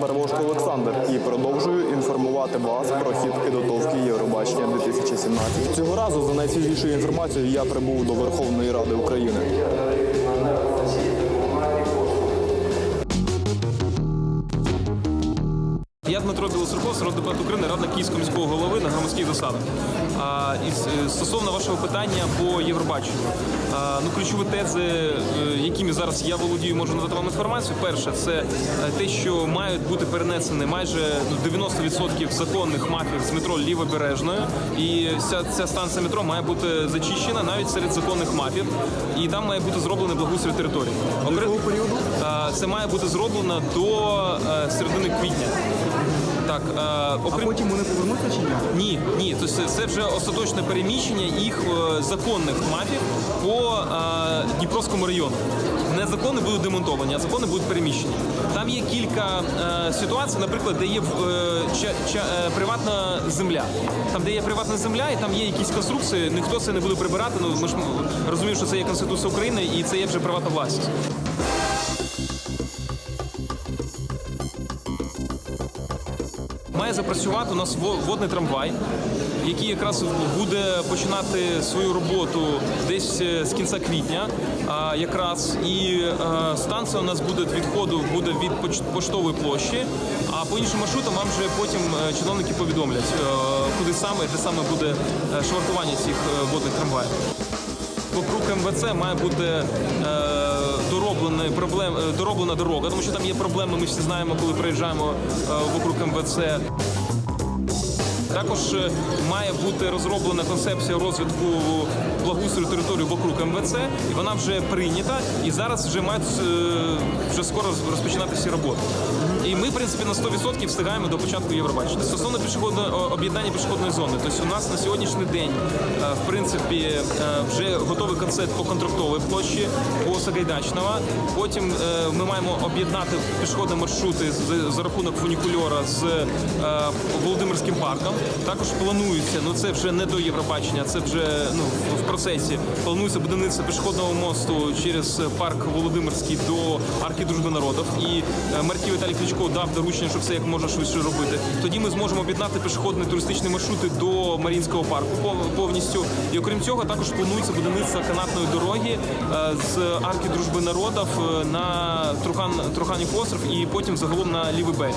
Барбошко Олександр і продовжую інформувати вас про хід підготовки Євробачення 2017. Цього разу за найсвіжішою інформацією я прибув до Верховної Ради України. Я Дмитро Білоцерков, народний депутат України, радник Київського міського голови на громадських засадах. А, і е, стосовно вашого питання по Євробаченню, а, ну ключові тези, е, якими зараз я володію, можу надати вам інформацію. Перше, це е, те, що мають бути перенесені майже ну, 90% законних мафів з метро Лівобережної, і ця, ця станція метро має бути зачищена навіть серед законних мафів, і там має бути зроблений благоустрій території. Окрім періоду це має бути зроблено до середини квітня. Так, е, окрім Потім вони повернуться чи ні? ні, ні, тобто це, вже остаточне переміщення їх е, законних мафів по е, Дніпровському району. Незаконні будуть демонтовані, а закони будуть переміщені. Там є кілька е, ситуацій, наприклад, де є е, ча, ча, е, приватна земля. Там, де є приватна земля, і там є якісь конструкції, ніхто це не буде прибирати. Ну ми ж розуміємо, що це є Конституція України і це є вже приватна власність. Має запрацювати у нас водний трамвай, який якраз буде починати свою роботу десь е, з кінця квітня. Якраз і е, станція у нас буде від входу буде від поштової площі. А по іншим маршрутам вам вже потім е, чиновники повідомлять, куди саме де саме буде швартування цих водних трамваїв. Вокруг МВЦ має бути дороблений проблем, е, дороблена дорога, тому що там є проблеми. Ми всі знаємо, коли приїжджаємо е, вокруг МВЦ. Також е, має бути розроблена концепція розвитку благоустрою території вокруг МВЦ, і вона вже прийнята. І зараз вже мають вже скоро розпочинати всі роботи. Принципі, на 100% встигаємо до початку Євробачення. Стосовно пішохідного об'єднання пішохідної зони, тобто у нас на сьогоднішній день, е, в принципі, е, вже готовий концепт по контрактовій площі, по Сагайдачного. Потім е, ми маємо об'єднати пішохідні маршрути за рахунок фунікульора з Володимирським парком. Також планується, ну це вже не до Євробачення, це вже ну в процесі. Планується будівництво пішохідного мосту через парк Володимирський до арки дружби народів. І Марків Віталій Кличко дав доручення, щоб це як можна швидше робити. Тоді ми зможемо об'єднати пішохідні туристичні маршрути до Марінського парку пов- повністю. І окрім цього, також планується будівництво канатної дороги е, з арки дружби народів е, на Трухан Труханів остров і потім загалом на лівий берег.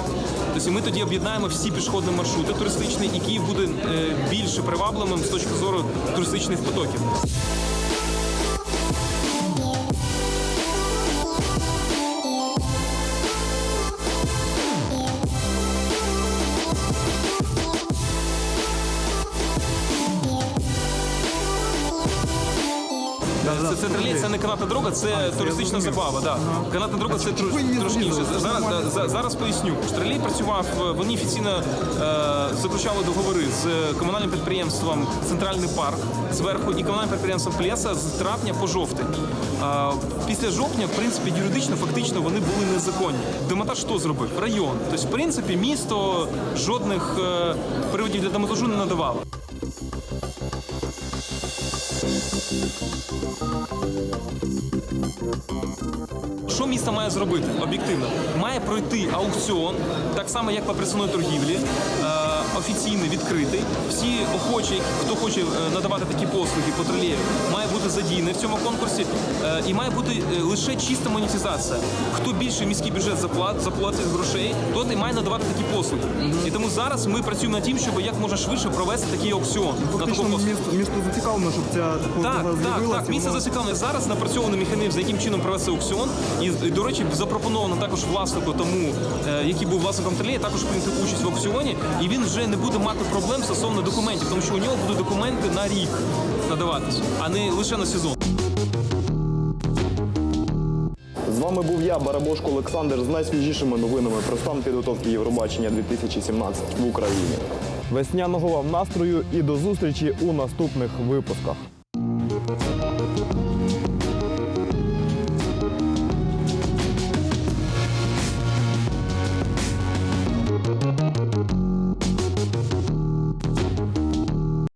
Тобто ми тоді об'єднаємо всі пішохідні маршрути туристичні, і Київ буде е, більше привабливим з точки зору туристичних потоків. Це, це тролей, це не канатна дорога, це туристична забава. Да. Канатна дорога це тр, трошки інше. Зараз, за- зараз поясню. Тролей працював, е, вони офіційно е, заключали договори з комунальним підприємством Центральний парк зверху і комунальним підприємством Плеса з травня по жовтень. Е, після жовтня, в принципі, юридично, фактично вони були незаконні. Демонтаж хто зробив? Район. Тобто, в принципі, місто жодних е, приводів для демонтажу не надавало. 本当だ。Що місто має зробити об'єктивно? Має пройти аукціон, так само як по присувної торгівлі, е, офіційний, відкритий. Всі охочі, хто хоче е, надавати такі послуги по тролею, має бути задіяний в цьому конкурсі. Е, і має бути лише чиста монетизація. Хто більше міський бюджет заплат, заплатить грошей, той і має надавати такі послуги. І тому зараз ми працюємо над тим, щоб як можна швидше провести такий аукціон. Фактично послугу. місто, місто зацікавлено, щоб ця Так, так, так. Місце воно- зацікавлене. Зараз напрацьований механізм, за яким чином провести аукціон. І, до речі, запропоновано також власнику, тому е, який був власником тролея, також прийняти участь в аукціоні. І він вже не буде мати проблем стосовно документів, тому що у нього будуть документи на рік надаватися, а не лише на сезон. З вами був я, Барабошко Олександр, з найсвіжішими новинами про стан підготовки Євробачення 2017 в Україні. Весняного вам настрою і до зустрічі у наступних випусках.